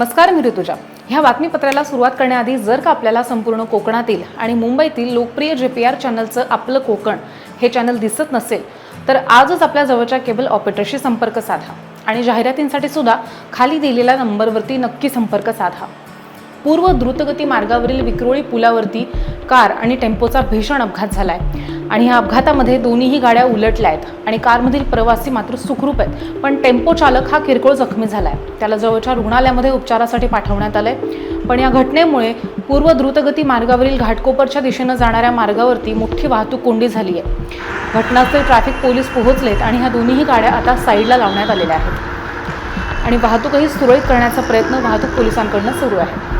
नमस्कार मी ऋतुजा. ह्या बातमीपत्राला सुरुवात करण्याआधी जर का आपल्याला संपूर्ण कोकणातील आणि मुंबईतील लोकप्रिय जे पी आर चॅनलचं आपलं कोकण हे चॅनल दिसत नसेल तर आजच आपल्या जवळच्या केबल ऑपरेटरशी संपर्क साधा आणि जाहिरातींसाठी सुद्धा खाली दिलेल्या नंबरवरती नक्की संपर्क साधा. पूर्व द्रुतगती मार्गावरील विक्रोळी पुलावरती कार आणि टेम्पोचा भीषण अपघात झाला आहे आणि ह्या अपघातामध्ये दोन्हीही गाड्या उलटल्या आहेत आणि कारमधील प्रवासी मात्र सुखरूप आहेत. पण टेम्पो चालक हा किरकोळ जखमी झाला आहे त्याला जवळच्या रुग्णालयामध्ये उपचारासाठी पाठवण्यात आलं आहे पण या घटनेमुळे पूर्व द्रुतगती मार्गावरील घाटकोपरच्या दिशेनं जाणाऱ्या मार्गावरती मोठी वाहतूक कोंडी झाली आहे. घटनास्थळी ट्रॅफिक पोलीस पोहोचलेत आणि ह्या दोन्हीही गाड्या आता साईडला लावण्यात आलेल्या आहेत. आणि वाहतूकही सुरळीत करण्याचा प्रयत्न वाहतूक पोलिसांकडनं सुरू आहे.